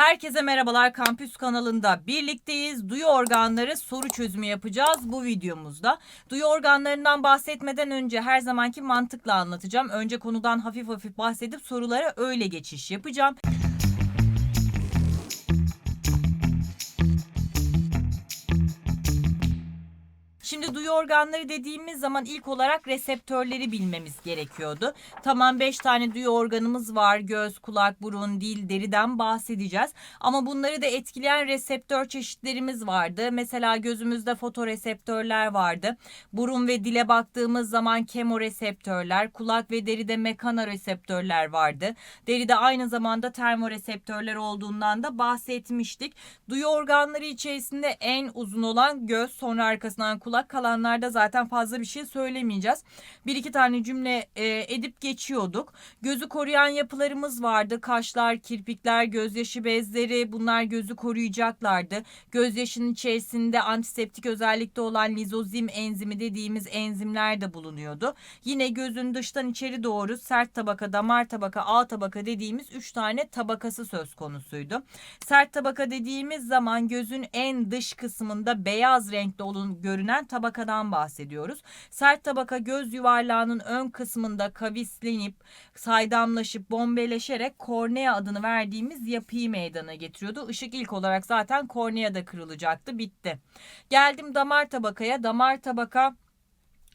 Herkese merhabalar Kampüs kanalında birlikteyiz. Duyu organları soru çözümü yapacağız bu videomuzda. Duyu organlarından bahsetmeden önce her zamanki mantıkla anlatacağım. Önce konudan hafif hafif bahsedip sorulara öyle geçiş yapacağım. Şimdi duyu organları dediğimiz zaman ilk olarak reseptörleri bilmemiz gerekiyordu. Tamam 5 tane duyu organımız var. Göz, kulak, burun, dil, deriden bahsedeceğiz. Ama bunları da etkileyen reseptör çeşitlerimiz vardı. Mesela gözümüzde fotoreseptörler vardı. Burun ve dile baktığımız zaman kemoreseptörler, kulak ve deride mekanoreseptörler vardı. Deride aynı zamanda termoreseptörler olduğundan da bahsetmiştik. Duyu organları içerisinde en uzun olan göz, sonra arkasından kulak kalanlarda zaten fazla bir şey söylemeyeceğiz. Bir iki tane cümle e, edip geçiyorduk. Gözü koruyan yapılarımız vardı. Kaşlar, kirpikler, gözyaşı bezleri bunlar gözü koruyacaklardı. Gözyaşının içerisinde antiseptik özellikte olan lizozim enzimi dediğimiz enzimler de bulunuyordu. Yine gözün dıştan içeri doğru sert tabaka, damar tabaka, ağ tabaka dediğimiz üç tane tabakası söz konusuydu. Sert tabaka dediğimiz zaman gözün en dış kısmında beyaz renkte olan görünen tabakadan bahsediyoruz. Sert tabaka göz yuvarlağının ön kısmında kavislenip saydamlaşıp bombeleşerek kornea adını verdiğimiz yapıyı meydana getiriyordu. Işık ilk olarak zaten korneada kırılacaktı. Bitti. Geldim damar tabakaya. Damar tabaka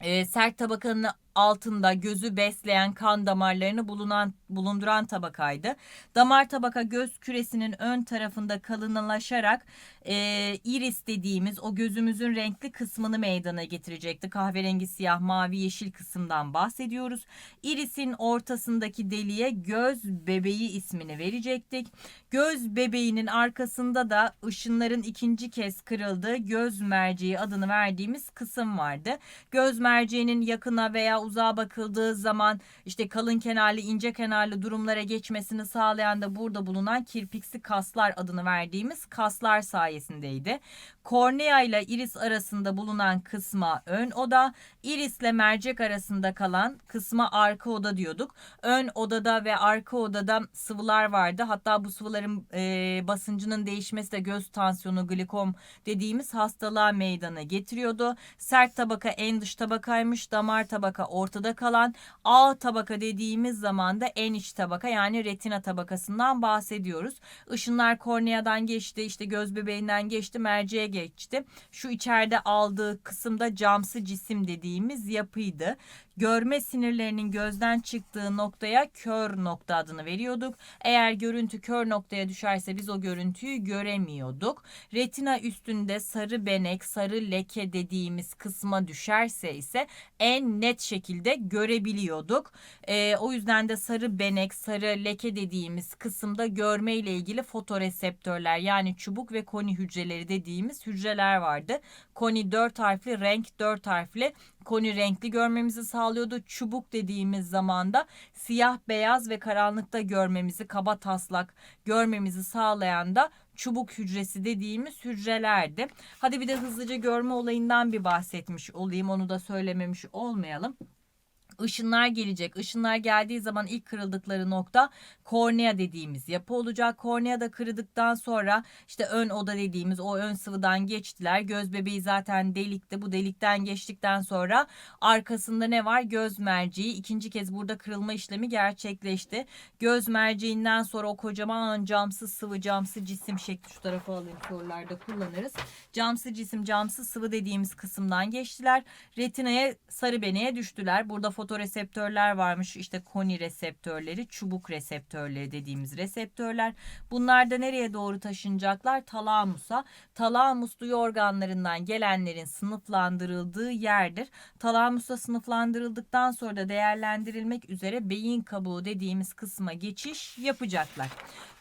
e, sert tabakanın altında gözü besleyen kan damarlarını bulunan bulunduran tabakaydı. Damar tabaka göz küresinin ön tarafında kalınlaşarak e, iris dediğimiz o gözümüzün renkli kısmını meydana getirecekti. Kahverengi, siyah, mavi, yeşil kısımdan bahsediyoruz. Irisin ortasındaki deliğe göz bebeği ismini verecektik. Göz bebeğinin arkasında da ışınların ikinci kez kırıldığı göz merceği adını verdiğimiz kısım vardı. Göz merceğinin yakına veya uzağa bakıldığı zaman işte kalın kenarlı ince kenarlı durumlara geçmesini sağlayan da burada bulunan kirpiksi kaslar adını verdiğimiz kaslar sayesindeydi. Kornea ile iris arasında bulunan kısma ön oda, iris ile mercek arasında kalan kısma arka oda diyorduk. Ön odada ve arka odada sıvılar vardı. Hatta bu sıvıların e, basıncının değişmesi de göz tansiyonu, glikom dediğimiz hastalığa meydana getiriyordu. Sert tabaka en dış tabakaymış, damar tabaka ortada kalan, ağ tabaka dediğimiz zaman da en iç tabaka yani retina tabakasından bahsediyoruz. Işınlar korneadan geçti, işte göz bebeğinden geçti, merceğe geçti. Şu içeride aldığı kısımda camsı cisim dediğimiz yapıydı. Görme sinirlerinin gözden çıktığı noktaya kör nokta adını veriyorduk. Eğer görüntü kör noktaya düşerse biz o görüntüyü göremiyorduk. Retina üstünde sarı benek, sarı leke dediğimiz kısma düşerse ise en net şekilde görebiliyorduk. Ee, o yüzden de sarı benek, sarı leke dediğimiz kısımda görme ile ilgili fotoreseptörler yani çubuk ve koni hücreleri dediğimiz hücreler vardı. Koni 4 harfli, renk 4 harfli koni renkli görmemizi sağlıyordu. Çubuk dediğimiz zamanda siyah, beyaz ve karanlıkta görmemizi, kaba taslak görmemizi sağlayan da çubuk hücresi dediğimiz hücrelerdi. Hadi bir de hızlıca görme olayından bir bahsetmiş olayım. Onu da söylememiş olmayalım ışınlar gelecek. Işınlar geldiği zaman ilk kırıldıkları nokta kornea dediğimiz yapı olacak. Kornea da kırıldıktan sonra işte ön oda dediğimiz o ön sıvıdan geçtiler. Göz bebeği zaten delikti. Bu delikten geçtikten sonra arkasında ne var? Göz merceği. ikinci kez burada kırılma işlemi gerçekleşti. Göz merceğinden sonra o kocaman camsız sıvı camsı cisim şekli şu tarafa alayım sorularda kullanırız. Camsı cisim camsı sıvı dediğimiz kısımdan geçtiler. Retinaya sarı beneğe düştüler. Burada fotoreseptörler varmış. İşte koni reseptörleri, çubuk reseptörleri dediğimiz reseptörler. Bunlar da nereye doğru taşınacaklar? Talamusa. Talamus duyu organlarından gelenlerin sınıflandırıldığı yerdir. Talamusa sınıflandırıldıktan sonra da değerlendirilmek üzere beyin kabuğu dediğimiz kısma geçiş yapacaklar.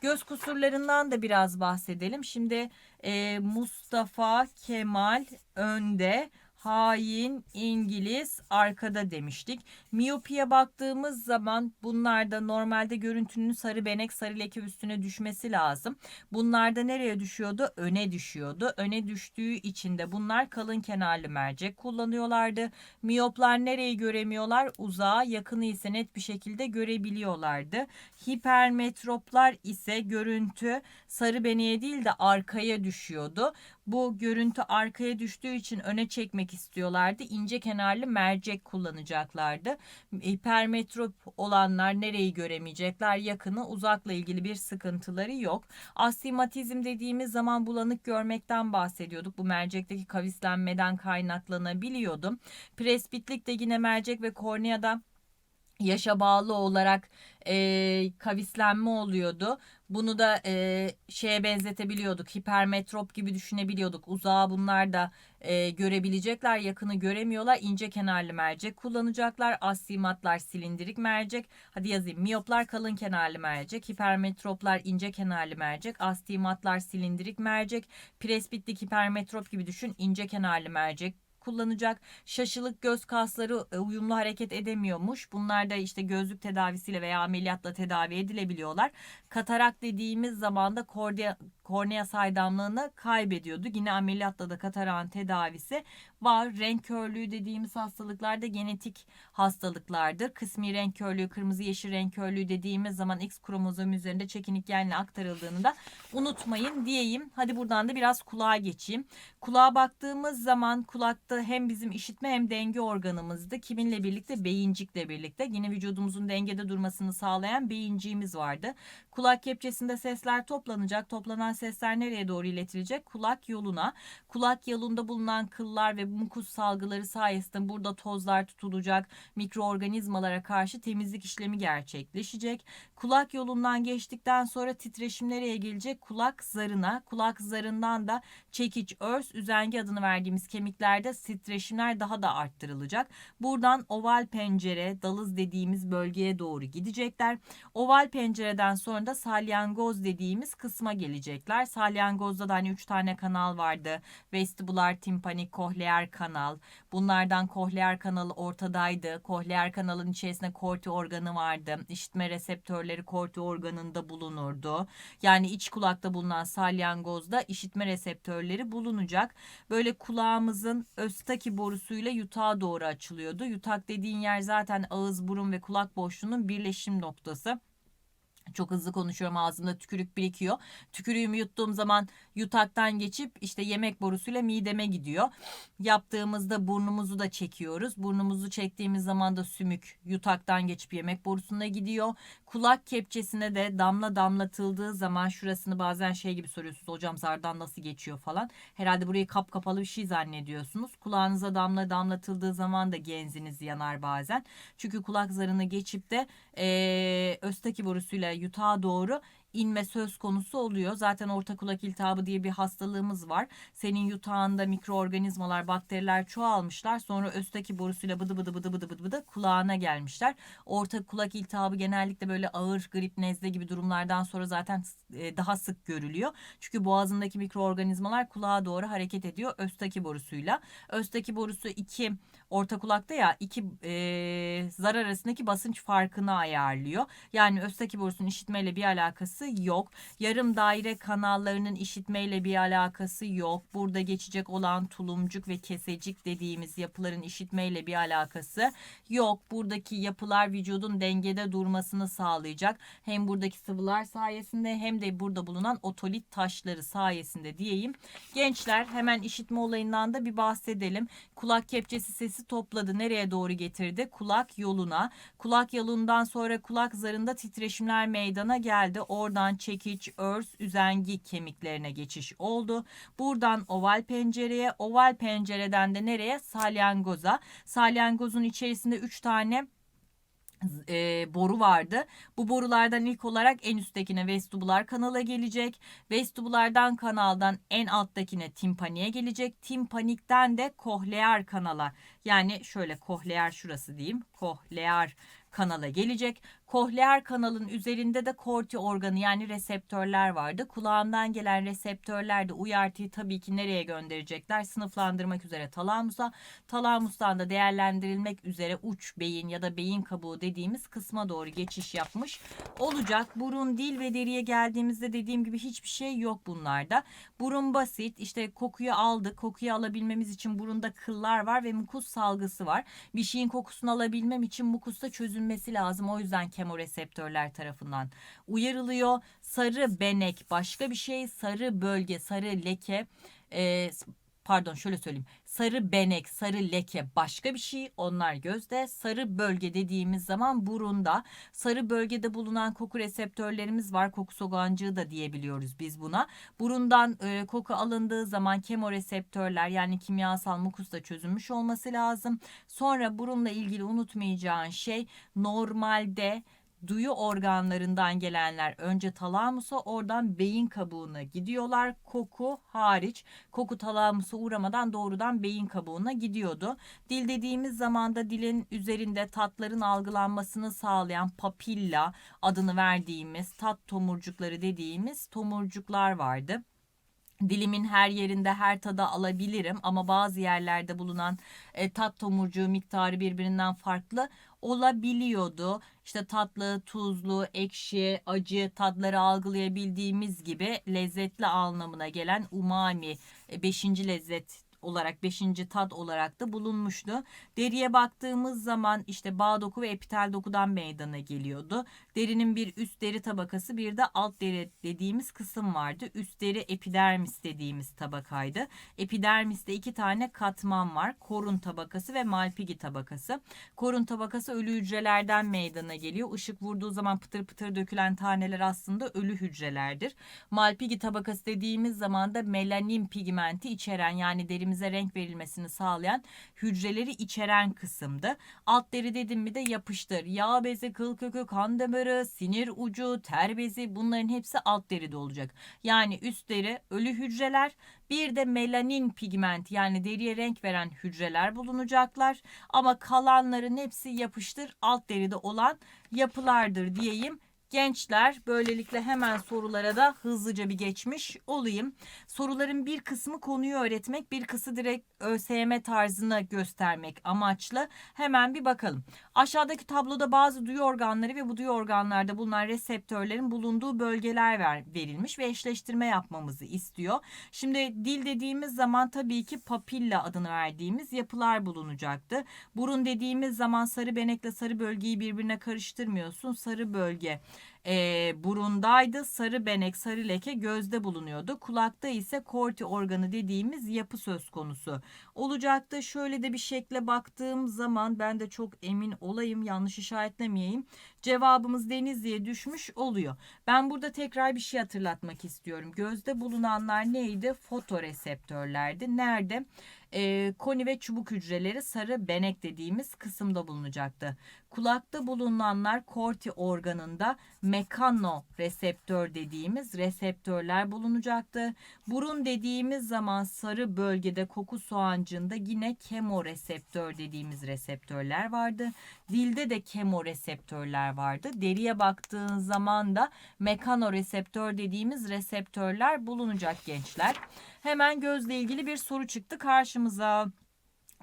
Göz kusurlarından da biraz bahsedelim. Şimdi e, Mustafa Kemal önde hain İngiliz arkada demiştik. Miyopiye baktığımız zaman bunlarda normalde görüntünün sarı benek sarı leke üstüne düşmesi lazım. Bunlarda nereye düşüyordu? Öne düşüyordu. Öne düştüğü için de bunlar kalın kenarlı mercek kullanıyorlardı. Miyoplar nereyi göremiyorlar? Uzağa yakını ise net bir şekilde görebiliyorlardı. Hipermetroplar ise görüntü sarı beneğe değil de arkaya düşüyordu. Bu görüntü arkaya düştüğü için öne çekmek istiyorlardı. İnce kenarlı mercek kullanacaklardı. Hipermetrop olanlar nereyi göremeyecekler? Yakını uzakla ilgili bir sıkıntıları yok. Astigmatizm dediğimiz zaman bulanık görmekten bahsediyorduk. Bu mercekteki kavislenmeden kaynaklanabiliyordu. Presbitlik de yine mercek ve korneada yaşa bağlı olarak e, kavislenme oluyordu. Bunu da e, şeye benzetebiliyorduk. Hipermetrop gibi düşünebiliyorduk. Uzağa bunlar da e, görebilecekler. Yakını göremiyorlar. İnce kenarlı mercek kullanacaklar. Astigmatlar silindirik mercek. Hadi yazayım. Miyoplar kalın kenarlı mercek. Hipermetroplar ince kenarlı mercek. Astigmatlar silindirik mercek. Presbitlik hipermetrop gibi düşün. ince kenarlı mercek kullanacak. Şaşılık göz kasları e, uyumlu hareket edemiyormuş. Bunlar da işte gözlük tedavisiyle veya ameliyatla tedavi edilebiliyorlar. Katarak dediğimiz zaman da kornea, kornea saydamlığını kaybediyordu. Yine ameliyatla da katarağın tedavisi var. Renk körlüğü dediğimiz hastalıklar da genetik hastalıklardır. Kısmi renk körlüğü, kırmızı yeşil renk körlüğü dediğimiz zaman X kromozom üzerinde çekinik genle aktarıldığını da unutmayın diyeyim. Hadi buradan da biraz kulağa geçeyim. Kulağa baktığımız zaman kulakta hem bizim işitme hem denge organımızdı. Kiminle birlikte? Beyincikle birlikte. Yine vücudumuzun dengede durmasını sağlayan beyinciğimiz vardı. Kulak kepçesinde sesler toplanacak. Toplanan sesler nereye doğru iletilecek? Kulak yoluna. Kulak yolunda bulunan kıllar ve mukus salgıları sayesinde burada tozlar tutulacak. Mikroorganizmalara karşı temizlik işlemi gerçekleşecek. Kulak yolundan geçtikten sonra titreşim nereye gelecek? Kulak zarına. Kulak zarından da çekiç, örs, üzengi adını verdiğimiz kemiklerde titreşimler daha da arttırılacak. Buradan oval pencere, dalız dediğimiz bölgeye doğru gidecekler. Oval pencereden sonra da salyangoz dediğimiz kısma gelecekler. Salyangozda da hani 3 tane kanal vardı. Vestibular, timpanik, kohleer kanal. Bunlardan kohleer kanalı ortadaydı. Kohleer kanalın içerisinde korti organı vardı. İşitme reseptörleri korti organında bulunurdu. Yani iç kulakta bulunan salyangozda işitme reseptörleri bulunacak. Böyle kulağımızın östaki borusuyla yutağa doğru açılıyordu. Yutak dediğin yer zaten ağız, burun ve kulak boşluğunun birleşim noktası. Çok hızlı konuşuyorum ağzımda tükürük birikiyor. Tükürüğümü yuttuğum zaman yutaktan geçip işte yemek borusuyla mideme gidiyor. Yaptığımızda burnumuzu da çekiyoruz. Burnumuzu çektiğimiz zaman da sümük yutaktan geçip yemek borusuna gidiyor. Kulak kepçesine de damla damlatıldığı zaman şurasını bazen şey gibi soruyorsunuz. Hocam zardan nasıl geçiyor falan. Herhalde burayı kap kapalı bir şey zannediyorsunuz. Kulağınıza damla damlatıldığı zaman da genziniz yanar bazen. Çünkü kulak zarını geçip de ee, östaki borusuyla yutağa doğru inme söz konusu oluyor. Zaten orta kulak iltihabı diye bir hastalığımız var. Senin yutağında mikroorganizmalar, bakteriler çoğalmışlar. Sonra östaki borusuyla bıdı bıdı bıdı bıdı bıdı bıdı kulağına gelmişler. Orta kulak iltihabı genellikle böyle ağır grip, nezle gibi durumlardan sonra zaten e, daha sık görülüyor. Çünkü boğazındaki mikroorganizmalar kulağa doğru hareket ediyor östaki borusuyla. Östaki borusu iki orta kulakta ya iki e, zar arasındaki basınç farkını ayarlıyor. Yani östaki borusunun işitmeyle bir alakası yok. Yarım daire kanallarının işitmeyle bir alakası yok. Burada geçecek olan tulumcuk ve kesecik dediğimiz yapıların işitmeyle bir alakası yok. Buradaki yapılar vücudun dengede durmasını sağlayacak. Hem buradaki sıvılar sayesinde hem de burada bulunan otolit taşları sayesinde diyeyim. Gençler hemen işitme olayından da bir bahsedelim. Kulak kepçesi sesi topladı. Nereye doğru getirdi? Kulak yoluna. Kulak yolundan sonra kulak zarında titreşimler meydana geldi. Oradan çekiç, örs, üzengi kemiklerine geçiş oldu. Buradan oval pencereye, oval pencereden de nereye? Salyangoza. Salyangozun içerisinde 3 tane e, boru vardı. Bu borulardan ilk olarak en üsttekine vestibular kanala gelecek. Vestibulardan kanaldan en alttakine timpaniye gelecek. Timpanikten de kohlear kanala yani şöyle kohlear şurası diyeyim. Kohlear kanala gelecek. Kohleer kanalın üzerinde de korti organı yani reseptörler vardı. Kulağından gelen reseptörler de uyartıyı tabii ki nereye gönderecekler? Sınıflandırmak üzere talamusa. Talamustan da değerlendirilmek üzere uç beyin ya da beyin kabuğu dediğimiz kısma doğru geçiş yapmış olacak. Burun, dil ve deriye geldiğimizde dediğim gibi hiçbir şey yok bunlarda. Burun basit. İşte kokuyu aldık. Kokuyu alabilmemiz için burunda kıllar var ve mukus salgısı var. Bir şeyin kokusunu alabilmem için mukusta çözülmesi lazım. O yüzden kemoreseptörler tarafından uyarılıyor. Sarı benek başka bir şey. Sarı bölge, sarı leke. e, pardon şöyle söyleyeyim. Sarı benek, sarı leke başka bir şey. Onlar gözde. Sarı bölge dediğimiz zaman burunda. Sarı bölgede bulunan koku reseptörlerimiz var. Koku soğancığı da diyebiliyoruz biz buna. Burundan e, koku alındığı zaman kemoreseptörler yani kimyasal mukusta çözülmüş olması lazım. Sonra burunla ilgili unutmayacağın şey normalde duyu organlarından gelenler önce talamusa oradan beyin kabuğuna gidiyorlar. Koku hariç koku talamusa uğramadan doğrudan beyin kabuğuna gidiyordu. Dil dediğimiz zaman da dilin üzerinde tatların algılanmasını sağlayan papilla adını verdiğimiz tat tomurcukları dediğimiz tomurcuklar vardı dilimin her yerinde her tada alabilirim ama bazı yerlerde bulunan e, tat tomurcuğu miktarı birbirinden farklı olabiliyordu. İşte tatlı, tuzlu, ekşi, acı tatları algılayabildiğimiz gibi lezzetli anlamına gelen umami 5. lezzet olarak 5. tat olarak da bulunmuştu. Deriye baktığımız zaman işte bağ doku ve epitel dokudan meydana geliyordu. Derinin bir üst deri tabakası bir de alt deri dediğimiz kısım vardı. Üst deri epidermis dediğimiz tabakaydı. Epidermiste iki tane katman var. Korun tabakası ve malpigi tabakası. Korun tabakası ölü hücrelerden meydana geliyor. Işık vurduğu zaman pıtır pıtır dökülen taneler aslında ölü hücrelerdir. Malpigi tabakası dediğimiz zaman da melanin pigmenti içeren yani derimize renk verilmesini sağlayan hücreleri içeren kısımdı. Alt deri dedim mi de yapıştır. Yağ bezi, kıl kökü, kan damarı, sinir ucu, ter bezi bunların hepsi alt deride olacak. Yani üst deri ölü hücreler bir de melanin pigment yani deriye renk veren hücreler bulunacaklar. Ama kalanların hepsi yapıştır alt deride olan yapılardır diyeyim. Gençler böylelikle hemen sorulara da hızlıca bir geçmiş olayım. Soruların bir kısmı konuyu öğretmek, bir kısmı direkt ÖSYM tarzına göstermek amaçlı. Hemen bir bakalım. Aşağıdaki tabloda bazı duyu organları ve bu duyu organlarda bulunan reseptörlerin bulunduğu bölgeler ver, verilmiş ve eşleştirme yapmamızı istiyor. Şimdi dil dediğimiz zaman tabii ki papilla adını verdiğimiz yapılar bulunacaktı. Burun dediğimiz zaman sarı benekle sarı bölgeyi birbirine karıştırmıyorsun. Sarı bölge e, burundaydı. Sarı benek, sarı leke gözde bulunuyordu. Kulakta ise korti organı dediğimiz yapı söz konusu olacaktı. Şöyle de bir şekle baktığım zaman ben de çok emin olayım yanlış işaretlemeyeyim. Cevabımız Denizli'ye düşmüş oluyor. Ben burada tekrar bir şey hatırlatmak istiyorum. Gözde bulunanlar neydi? Fotoreseptörlerdi. Nerede? E, koni ve çubuk hücreleri sarı benek dediğimiz kısımda bulunacaktı. Kulakta bulunanlar korti organında mekanoreseptör dediğimiz reseptörler bulunacaktı. Burun dediğimiz zaman sarı bölgede koku soğancığında yine kemoreseptör dediğimiz reseptörler vardı. Dilde de kemoreseptörler vardı. Deriye baktığın zaman da mekanoreseptör dediğimiz reseptörler bulunacak gençler. Hemen gözle ilgili bir soru çıktı karşımıza.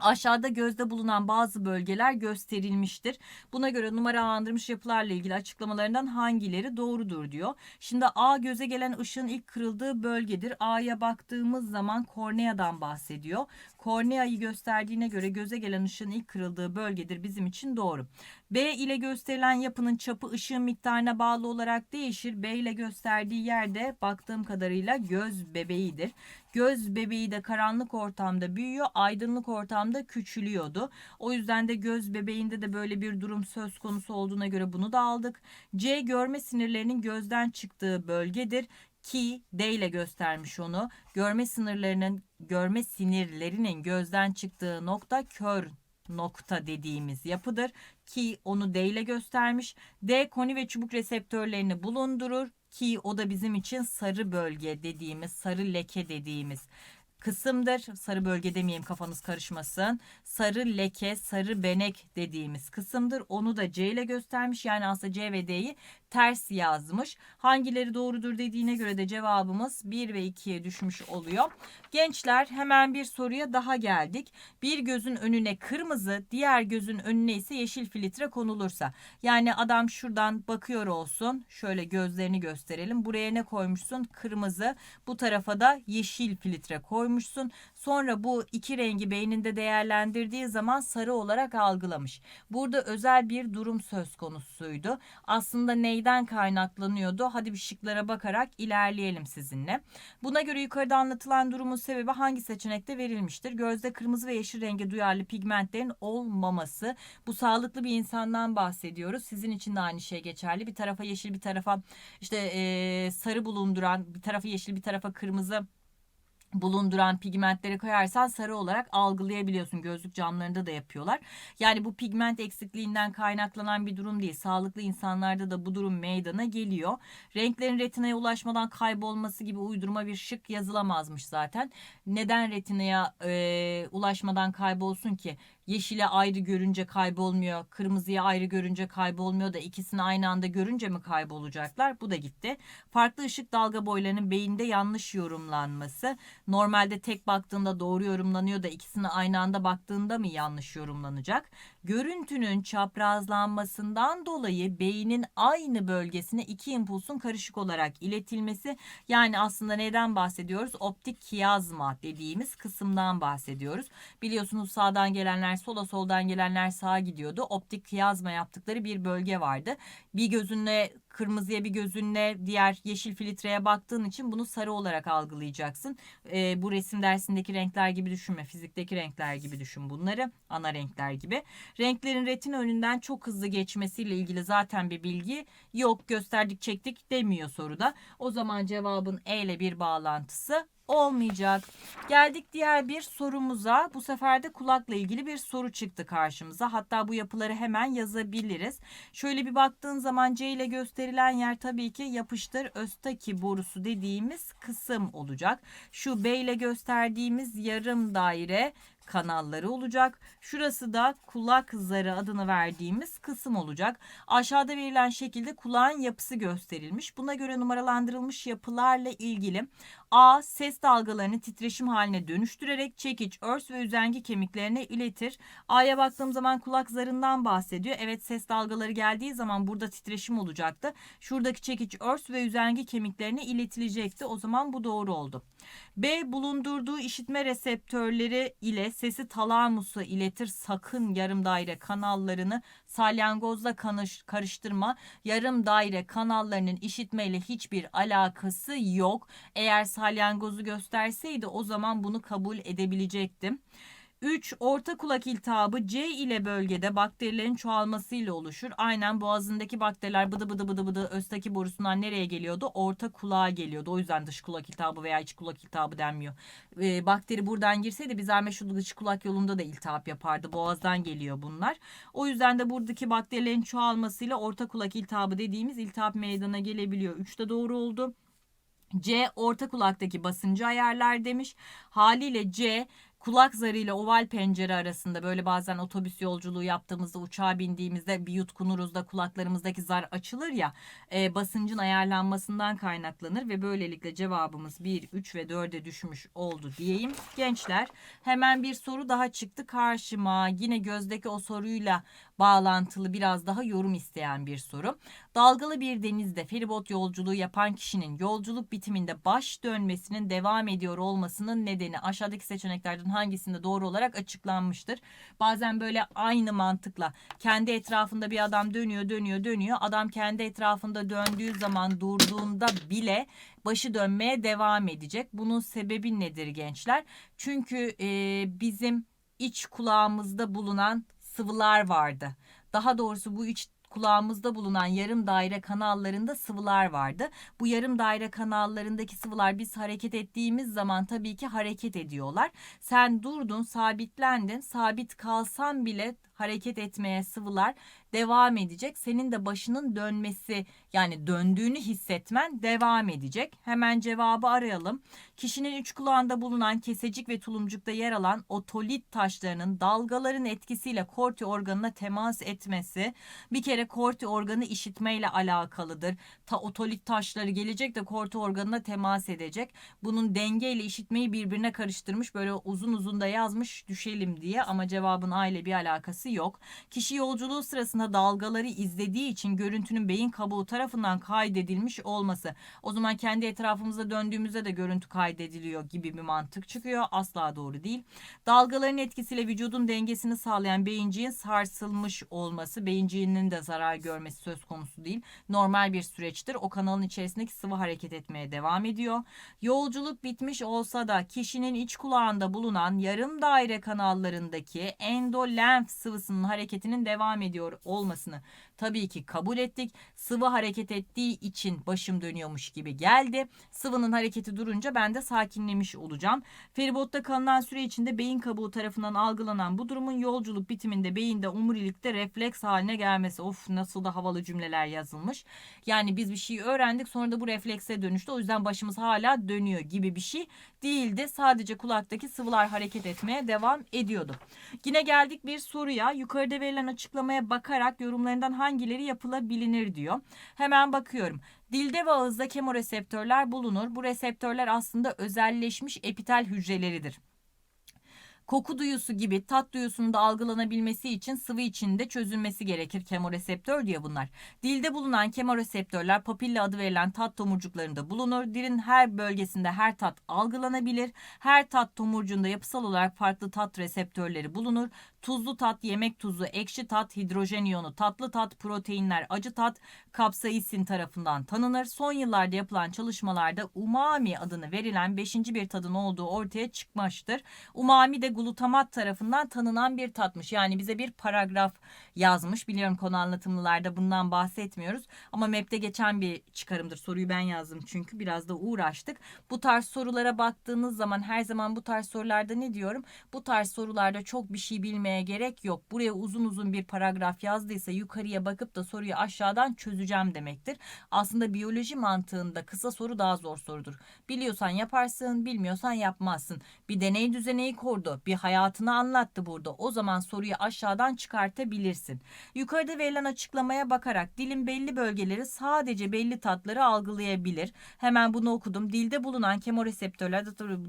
Aşağıda gözde bulunan bazı bölgeler gösterilmiştir. Buna göre numaralandırmış yapılarla ilgili açıklamalarından hangileri doğrudur diyor. Şimdi A göze gelen ışığın ilk kırıldığı bölgedir. A'ya baktığımız zaman korneadan bahsediyor. Korneayı gösterdiğine göre göze gelen ışığın ilk kırıldığı bölgedir bizim için doğru. B ile gösterilen yapının çapı ışığın miktarına bağlı olarak değişir. B ile gösterdiği yerde baktığım kadarıyla göz bebeğidir. Göz bebeği de karanlık ortamda büyüyor, aydınlık ortamda küçülüyordu. O yüzden de göz bebeğinde de böyle bir durum söz konusu olduğuna göre bunu da aldık. C görme sinirlerinin gözden çıktığı bölgedir ki D ile göstermiş onu. Görme sınırlarının görme sinirlerinin gözden çıktığı nokta kör nokta dediğimiz yapıdır ki onu D ile göstermiş. D koni ve çubuk reseptörlerini bulundurur ki o da bizim için sarı bölge dediğimiz, sarı leke dediğimiz kısımdır. Sarı bölge demeyeyim kafanız karışmasın. Sarı leke, sarı benek dediğimiz kısımdır. Onu da C ile göstermiş. Yani aslında C ve D'yi ters yazmış. Hangileri doğrudur dediğine göre de cevabımız 1 ve 2'ye düşmüş oluyor. Gençler hemen bir soruya daha geldik. Bir gözün önüne kırmızı, diğer gözün önüne ise yeşil filtre konulursa. Yani adam şuradan bakıyor olsun. Şöyle gözlerini gösterelim. Buraya ne koymuşsun? Kırmızı. Bu tarafa da yeşil filtre koymuşsun. Sonra bu iki rengi beyninde değerlendirdiği zaman sarı olarak algılamış. Burada özel bir durum söz konusuydu. Aslında neyden kaynaklanıyordu? Hadi bir şıklara bakarak ilerleyelim sizinle. Buna göre yukarıda anlatılan durumun sebebi hangi seçenekte verilmiştir? Gözde kırmızı ve yeşil rengi duyarlı pigmentlerin olmaması. Bu sağlıklı bir insandan bahsediyoruz. Sizin için de aynı şey geçerli. Bir tarafa yeşil bir tarafa işte eee, sarı bulunduran bir tarafa yeşil bir tarafa kırmızı bulunduran pigmentleri koyarsan sarı olarak algılayabiliyorsun. Gözlük camlarında da yapıyorlar. Yani bu pigment eksikliğinden kaynaklanan bir durum değil. Sağlıklı insanlarda da bu durum meydana geliyor. Renklerin retinaya ulaşmadan kaybolması gibi uydurma bir şık yazılamazmış zaten. Neden retinaya e, ulaşmadan kaybolsun ki? Yeşile ayrı görünce kaybolmuyor, kırmızıya ayrı görünce kaybolmuyor da ikisini aynı anda görünce mi kaybolacaklar? Bu da gitti. Farklı ışık dalga boylarının beyinde yanlış yorumlanması. Normalde tek baktığında doğru yorumlanıyor da ikisini aynı anda baktığında mı yanlış yorumlanacak? Görüntünün çaprazlanmasından dolayı beynin aynı bölgesine iki impulsun karışık olarak iletilmesi. Yani aslında neden bahsediyoruz? Optik kiyazma dediğimiz kısımdan bahsediyoruz. Biliyorsunuz sağdan gelenler sola soldan gelenler sağa gidiyordu. Optik kiyazma yaptıkları bir bölge vardı. Bir gözünle kırmızıya bir gözünle diğer yeşil filtreye baktığın için bunu sarı olarak algılayacaksın. Ee, bu resim dersindeki renkler gibi düşünme. Fizikteki renkler gibi düşün bunları. Ana renkler gibi. Renklerin retina önünden çok hızlı geçmesiyle ilgili zaten bir bilgi yok. Gösterdik çektik demiyor soruda. O zaman cevabın E ile bir bağlantısı olmayacak. Geldik diğer bir sorumuza. Bu sefer de kulakla ilgili bir soru çıktı karşımıza. Hatta bu yapıları hemen yazabiliriz. Şöyle bir baktığın zaman C ile gösterilen yer tabii ki yapıştır östaki borusu dediğimiz kısım olacak. Şu B ile gösterdiğimiz yarım daire kanalları olacak. Şurası da kulak zarı adını verdiğimiz kısım olacak. Aşağıda verilen şekilde kulağın yapısı gösterilmiş. Buna göre numaralandırılmış yapılarla ilgili A. Ses dalgalarını titreşim haline dönüştürerek çekiç, örs ve üzengi kemiklerine iletir. A'ya baktığım zaman kulak zarından bahsediyor. Evet ses dalgaları geldiği zaman burada titreşim olacaktı. Şuradaki çekiç, örs ve üzengi kemiklerine iletilecekti. O zaman bu doğru oldu. B. Bulundurduğu işitme reseptörleri ile sesi talamusa iletir. Sakın yarım daire kanallarını salyangozla karıştırma. Yarım daire kanallarının işitmeyle hiçbir alakası yok. Eğer salyangozu gösterseydi o zaman bunu kabul edebilecektim. 3. Orta kulak iltihabı C ile bölgede bakterilerin çoğalmasıyla oluşur. Aynen boğazındaki bakteriler bıdı bıdı bıdı bıdı östaki borusundan nereye geliyordu? Orta kulağa geliyordu. O yüzden dış kulak iltihabı veya iç kulak iltihabı denmiyor. Ee, bakteri buradan girseydi bir zahmet dış kulak yolunda da iltihap yapardı. Boğazdan geliyor bunlar. O yüzden de buradaki bakterilerin çoğalmasıyla orta kulak iltihabı dediğimiz iltihap meydana gelebiliyor. 3 de doğru oldu. C orta kulaktaki basıncı ayarlar demiş. Haliyle C kulak zarı ile oval pencere arasında böyle bazen otobüs yolculuğu yaptığımızda uçağa bindiğimizde bir yutkunuruz da kulaklarımızdaki zar açılır ya e, basıncın ayarlanmasından kaynaklanır ve böylelikle cevabımız 1, 3 ve 4'e düşmüş oldu diyeyim. Gençler hemen bir soru daha çıktı karşıma. Yine gözdeki o soruyla bağlantılı biraz daha yorum isteyen bir soru. Dalgalı bir denizde feribot yolculuğu yapan kişinin yolculuk bitiminde baş dönmesinin devam ediyor olmasının nedeni aşağıdaki seçeneklerden hangisinde doğru olarak açıklanmıştır? Bazen böyle aynı mantıkla kendi etrafında bir adam dönüyor dönüyor dönüyor. Adam kendi etrafında döndüğü zaman durduğunda bile başı dönmeye devam edecek. Bunun sebebi nedir gençler? Çünkü e, bizim iç kulağımızda bulunan sıvılar vardı. Daha doğrusu bu iç kulağımızda bulunan yarım daire kanallarında sıvılar vardı. Bu yarım daire kanallarındaki sıvılar biz hareket ettiğimiz zaman tabii ki hareket ediyorlar. Sen durdun, sabitlendin. Sabit kalsan bile hareket etmeye sıvılar devam edecek. Senin de başının dönmesi yani döndüğünü hissetmen devam edecek. Hemen cevabı arayalım. Kişinin üç kulağında bulunan kesecik ve tulumcukta yer alan otolit taşlarının dalgaların etkisiyle korti organına temas etmesi bir kere korti organı işitmeyle alakalıdır. Ta otolit taşları gelecek de korti organına temas edecek. Bunun dengeyle işitmeyi birbirine karıştırmış böyle uzun uzun da yazmış düşelim diye ama cevabın A ile bir alakası yok. Kişi yolculuğu sırasında dalgaları izlediği için görüntünün beyin kabuğu tarafından kaydedilmiş olması. O zaman kendi etrafımızda döndüğümüzde de görüntü kaydediliyor gibi bir mantık çıkıyor. Asla doğru değil. Dalgaların etkisiyle vücudun dengesini sağlayan beyinciğin sarsılmış olması, beyinciğinin de zarar görmesi söz konusu değil. Normal bir süreçtir. O kanalın içerisindeki sıvı hareket etmeye devam ediyor. Yolculuk bitmiş olsa da kişinin iç kulağında bulunan yarım daire kanallarındaki endolenf sıvısının hareketinin devam ediyor olmasını tabii ki kabul ettik. Sıvı hareket ettiği için başım dönüyormuş gibi geldi. Sıvının hareketi durunca ben de sakinlemiş olacağım. Feribotta kalınan süre içinde beyin kabuğu tarafından algılanan bu durumun yolculuk bitiminde beyinde omurilikte refleks haline gelmesi. Of nasıl da havalı cümleler yazılmış. Yani biz bir şeyi öğrendik sonra da bu reflekse dönüştü. O yüzden başımız hala dönüyor gibi bir şey değildi. Sadece kulaktaki sıvılar hareket etmeye devam ediyordu. Yine geldik bir soruya. Yukarıda verilen açıklamaya bakarak yorumlarından hangileri yapılabilir diyor. Hemen bakıyorum. Dilde ve ağızda kemoreseptörler bulunur. Bu reseptörler aslında özelleşmiş epitel hücreleridir. Koku duyusu gibi tat duyusunun da algılanabilmesi için sıvı içinde çözülmesi gerekir kemoreseptör diye bunlar. Dilde bulunan kemoreseptörler papilla adı verilen tat tomurcuklarında bulunur. Dilin her bölgesinde her tat algılanabilir. Her tat tomurcuğunda yapısal olarak farklı tat reseptörleri bulunur. Tuzlu tat, yemek tuzu, ekşi tat, hidrojen iyonu, tatlı tat, proteinler, acı tat kapsaisin tarafından tanınır. Son yıllarda yapılan çalışmalarda umami adını verilen beşinci bir tadın olduğu ortaya çıkmıştır. Umami de glutamat tarafından tanınan bir tatmış. Yani bize bir paragraf yazmış. Biliyorum konu anlatımlılarda bundan bahsetmiyoruz. Ama MEP'te geçen bir çıkarımdır. Soruyu ben yazdım çünkü biraz da uğraştık. Bu tarz sorulara baktığınız zaman her zaman bu tarz sorularda ne diyorum? Bu tarz sorularda çok bir şey bilmeye gerek yok. Buraya uzun uzun bir paragraf yazdıysa yukarıya bakıp da soruyu aşağıdan çözeceğim demektir. Aslında biyoloji mantığında kısa soru daha zor sorudur. Biliyorsan yaparsın, bilmiyorsan yapmazsın. Bir deney düzeneyi kurdu, bir hayatını anlattı burada. O zaman soruyu aşağıdan çıkartabilirsin. Yukarıda verilen açıklamaya bakarak dilin belli bölgeleri sadece belli tatları algılayabilir. Hemen bunu okudum. Dilde bulunan kemoreseptörler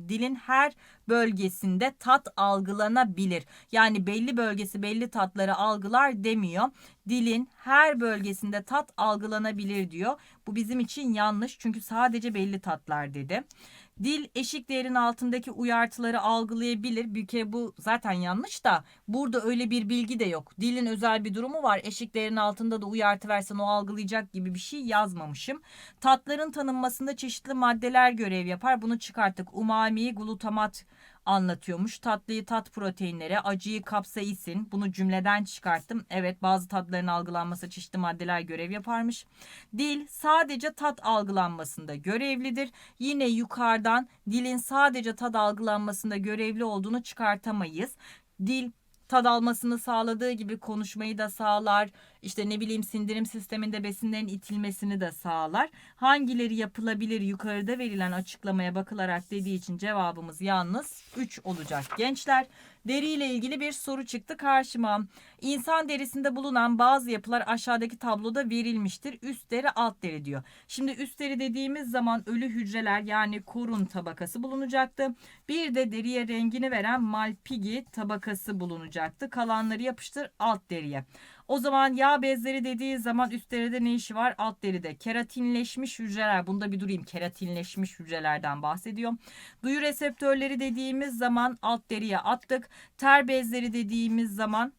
dilin her bölgesinde tat algılanabilir. Yani belli bölgesi belli tatları algılar demiyor. Dilin her bölgesinde tat algılanabilir diyor. Bu bizim için yanlış çünkü sadece belli tatlar dedi. Dil eşik değerin altındaki uyartıları algılayabilir. Bir kere bu zaten yanlış da burada öyle bir bilgi de yok. Dilin özel bir durumu var. Eşik değerin altında da uyartı versen o algılayacak gibi bir şey yazmamışım. Tatların tanınmasında çeşitli maddeler görev yapar. Bunu çıkarttık. Umami, glutamat anlatıyormuş. Tatlıyı tat proteinleri, acıyı kapsaisin. Bunu cümleden çıkarttım. Evet bazı tatların algılanması çeşitli maddeler görev yaparmış. Dil sadece tat algılanmasında görevlidir. Yine yukarıdan dilin sadece tat algılanmasında görevli olduğunu çıkartamayız. Dil tad almasını sağladığı gibi konuşmayı da sağlar. İşte ne bileyim sindirim sisteminde besinlerin itilmesini de sağlar. Hangileri yapılabilir yukarıda verilen açıklamaya bakılarak dediği için cevabımız yalnız 3 olacak gençler. Deri ile ilgili bir soru çıktı karşıma. İnsan derisinde bulunan bazı yapılar aşağıdaki tabloda verilmiştir. Üst deri alt deri diyor. Şimdi üst deri dediğimiz zaman ölü hücreler yani korun tabakası bulunacaktı. Bir de deriye rengini veren malpigi tabakası bulunacaktı. Kalanları yapıştır alt deriye. O zaman yağ bezleri dediği zaman üst deride ne işi var? Alt deride. Keratinleşmiş hücreler. Bunda bir durayım. Keratinleşmiş hücrelerden bahsediyorum. Duyu reseptörleri dediğimiz zaman alt deriye attık. Ter bezleri dediğimiz zaman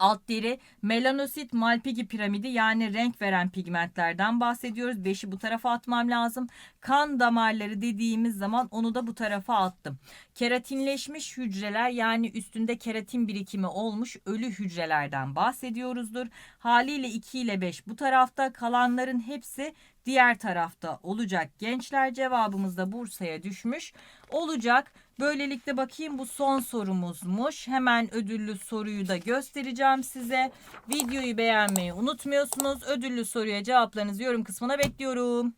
alt deri melanosit malpigi piramidi yani renk veren pigmentlerden bahsediyoruz. Beşi bu tarafa atmam lazım. Kan damarları dediğimiz zaman onu da bu tarafa attım. Keratinleşmiş hücreler yani üstünde keratin birikimi olmuş ölü hücrelerden bahsediyoruzdur. Haliyle 2 ile 5 bu tarafta kalanların hepsi diğer tarafta olacak. Gençler cevabımız da Bursa'ya düşmüş olacak. Böylelikle bakayım bu son sorumuzmuş. Hemen ödüllü soruyu da göstereceğim size. Videoyu beğenmeyi unutmuyorsunuz. Ödüllü soruya cevaplarınızı yorum kısmına bekliyorum.